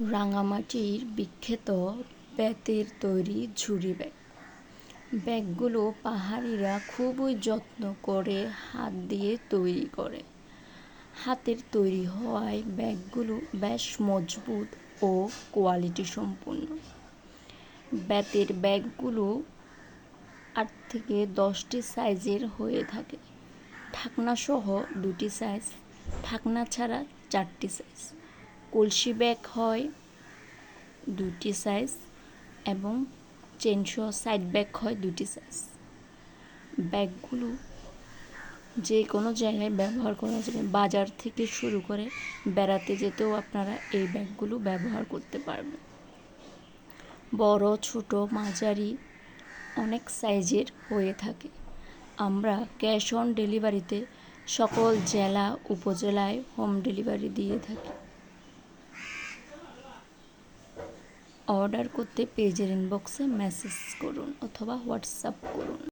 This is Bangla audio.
রাঙামাটির বিখ্যাত বেতের তৈরি ঝুড়ি ব্যাগ ব্যাগগুলো পাহাড়িরা খুবই যত্ন করে হাত দিয়ে তৈরি করে। হাতের তৈরি হওয়ায় ব্যাগগুলো বেশ মজবুত ও কোয়ালিটি সম্পন্ন। বেতের ব্যাগগুলো আট থেকে দশটি সাইজের হয়ে থাকে। ঢাকনা সহ দুটি সাইজ, ঢাকনা ছাড়া চারটি সাইজ। কলসি ব্যাগ হয়, দুটি সাইজ এবং চেনসহ সাইড ব্যাগ হয় দুটি সাইজ ব্যাগগুলো যে কোনো জায়গায় ব্যবহার করা যাবে। বাজার থেকে শুরু করে বেড়াতে যেতেও আপনারা এই ব্যাগগুলো ব্যবহার করতে পারবেন। বড়, ছোট, মাঝারি অনেক সাইজের হয়ে থাকে। আমরা ক্যাশ অন ডেলিভারিতে সকল জেলা, উপজেলায় হোম ডেলিভারি দিয়ে থাকি। অর্ডার করতে পেজের ইনবক্সে মেসেজ করুন অথবা হোয়াটসঅ্যাপ করুন।